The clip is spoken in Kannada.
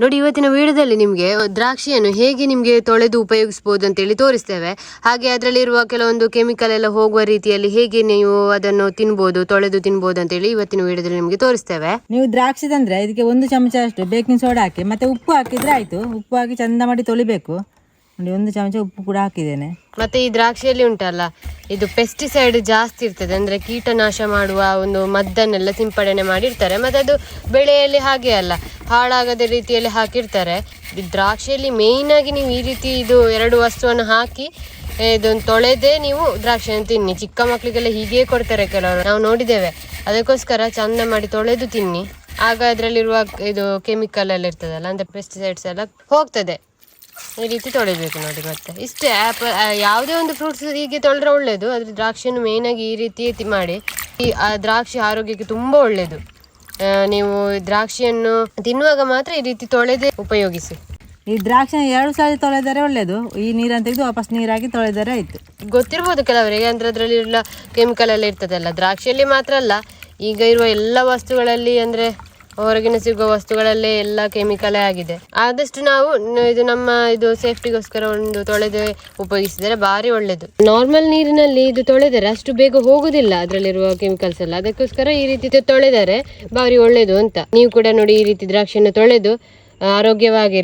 ನೋಡಿ ಇವತ್ತಿನ ವಿಡಿಯೋದಲ್ಲಿ ನಿಮಗೆ ದ್ರಾಕ್ಷಿಯನ್ನು ಹೇಗೆ ನಿಮಗೆ ತೊಳೆದು ಉಪಯೋಗಿಸಬಹುದು ಅಂತೇಳಿ ತೋರಿಸ್ತೇವೆ. ಹಾಗೆ ಅದರಲ್ಲಿರುವ ಕೆಲವೊಂದು ಕೆಮಿಕಲ್ ಎಲ್ಲ ಹೋಗುವ ರೀತಿಯಲ್ಲಿ ಹೇಗೆ ನೀವು ಅದನ್ನು ತಿನ್ಬೋದು ತೊಳೆದು ತಿನ್ಬೋದು ಅಂತೇಳಿ ಇವತ್ತಿನ ವಿಡಿಯೋದಲ್ಲಿ ನಿಮಗೆ ತೋರಿಸ್ತೇವೆ. ನೀವು ದ್ರಾಕ್ಷಿ ತಂದ್ರೆ ಇದಕ್ಕೆ ಒಂದು ಚಮಚ ಅಷ್ಟು ಬೇಕಿಂಗ್ ಸೋಡಾ ಹಾಕಿ ಮತ್ತೆ ಉಪ್ಪು ಹಾಕಿದ್ರೆ ಆಯ್ತು. ಉಪ್ಪು ಹಾಕಿ ಚಂದ ಮಾಡಿ ತೊಳಿಬೇಕು. ನೋಡಿ ಒಂದು ಚಮಚ ಉಪ್ಪು ಕೂಡ ಹಾಕಿದ್ದೇನೆ. ಮತ್ತೆ ಈ ದ್ರಾಕ್ಷಿಯಲ್ಲಿ ಉಂಟಲ್ಲ ಇದು ಪೆಸ್ಟಿಸೈಡ್ ಜಾಸ್ತಿ ಇರ್ತದೆ ಅಂದ್ರೆ ಕೀಟನಾಶ ಮಾಡುವ ಒಂದು ಮದ್ದನ್ನೆಲ್ಲ ಸಿಂಪಡಣೆ ಮಾಡಿರ್ತಾರೆ. ಮತ್ತೆ ಅದು ಬೆಳೆಯಲ್ಲಿ ಹಾಗೆ ಅಲ್ಲ ಹಾಳಾಗದ ರೀತಿಯಲ್ಲಿ ಹಾಕಿರ್ತಾರೆ. ದ್ರಾಕ್ಷಿಯಲ್ಲಿ ಮೇಯ್ನಾಗಿ ನೀವು ಈ ರೀತಿ ಇದು ಎರಡು ವಸ್ತುವನ್ನು ಹಾಕಿ ಇದನ್ನು ತೊಳೆದೇ ನೀವು ದ್ರಾಕ್ಷಿಯನ್ನು ತಿನ್ನಿ. ಚಿಕ್ಕ ಮಕ್ಕಳಿಗೆಲ್ಲ ಹೀಗೆ ಕೊಡ್ತಾರೆ ಕೆಲವರು. ನಾವು ನೋಡಿದ್ದೇವೆ. ಅದಕ್ಕೋಸ್ಕರ ಚಂದ ಮಾಡಿ ತೊಳೆದು ತಿನ್ನಿ. ಆಗ ಅದರಲ್ಲಿರುವ ಇದು ಕೆಮಿಕಲ್ ಎಲ್ಲ ಇರ್ತದಲ್ಲ, ಅಂದರೆ ಪೆಸ್ಟಿಸೈಡ್ಸ್ ಎಲ್ಲ ಹೋಗ್ತದೆ. ಈ ರೀತಿ ತೊಳಿಬೇಕು ನೋಡಿ ಮತ್ತೆ. ಇಷ್ಟೇ ಆ್ಯಪ್ ಯಾವುದೇ ಒಂದು ಫ್ರೂಟ್ಸ್ ಹೀಗೆ ತೊಳೆದ್ರೆ ಒಳ್ಳೆಯದು ಆದರೆ ದ್ರಾಕ್ಷಿಯನ್ನು ಮೇಯ್ನಾಗಿ ಈ ರೀತಿ ಮಾಡಿ, ಈ ದ್ರಾಕ್ಷಿ ಆರೋಗ್ಯಕ್ಕೆ ತುಂಬ ಒಳ್ಳೆಯದು ನೀವು ದ್ರಾಕ್ಷಿಯನ್ನು ತಿನ್ನುವಾಗ ಮಾತ್ರ ಈ ರೀತಿ ತೊಳೆದೇ ಉಪಯೋಗಿಸಿ. ಈ ದ್ರಾಕ್ಷಿ ಎರಡು ಸಾರಿ ತೊಳೆದರೆ ಒಳ್ಳೆಯದು ಈ ನೀರನ್ನು ತೆಗೆದು ವಾಪಸ್ ನೀರಾಗಿ ತೊಳೆದರೆ ಆಯ್ತು. ಗೊತ್ತಿರ್ಬೋದು ಕೆಲವರಿಗೆ ಅಂದರೆ ಅದರಲ್ಲಿ ಎಲ್ಲ ಕೆಮಿಕಲ್ ಎಲ್ಲ ಇರ್ತದಲ್ಲ. ದ್ರಾಕ್ಷಿಯಲ್ಲಿ ಮಾತ್ರ ಅಲ್ಲ ಈಗ ಇರುವ ಎಲ್ಲ ವಸ್ತುಗಳಲ್ಲಿ ಅಂದ್ರೆ ಹೊರಗಿನ ಸಿಗುವ ವಸ್ತುಗಳಲ್ಲೇ ಎಲ್ಲ ಕೆಮಿಕಲೇ ಆಗಿದೆ. ಆದಷ್ಟು ನಾವು ಇದು ನಮ್ಮ ಇದು ಸೇಫ್ಟಿಗೋಸ್ಕರ ಒಂದು ತೊಳೆದು ಉಪಯೋಗಿಸಿದರೆ ಭಾರಿ ಒಳ್ಳೆಯದು ನಾರ್ಮಲ್ ನೀರಿನಲ್ಲಿ ಇದು ತೊಳೆದರೆ ಅಷ್ಟು ಬೇಗ ಹೋಗುದಿಲ್ಲ ಅದರಲ್ಲಿರುವ ಕೆಮಿಕಲ್ಸ್ ಎಲ್ಲ. ಅದಕ್ಕೋಸ್ಕರ ಈ ರೀತಿ ತೊಳೆದರೆ ಭಾರಿ ಒಳ್ಳೆಯದು ಅಂತ. ನೀವು ಕೂಡ ನೋಡಿ ಈ ರೀತಿ ದ್ರಾಕ್ಷಿಯನ್ನು ತೊಳೆದು ಆರೋಗ್ಯವಾಗಿರಿ.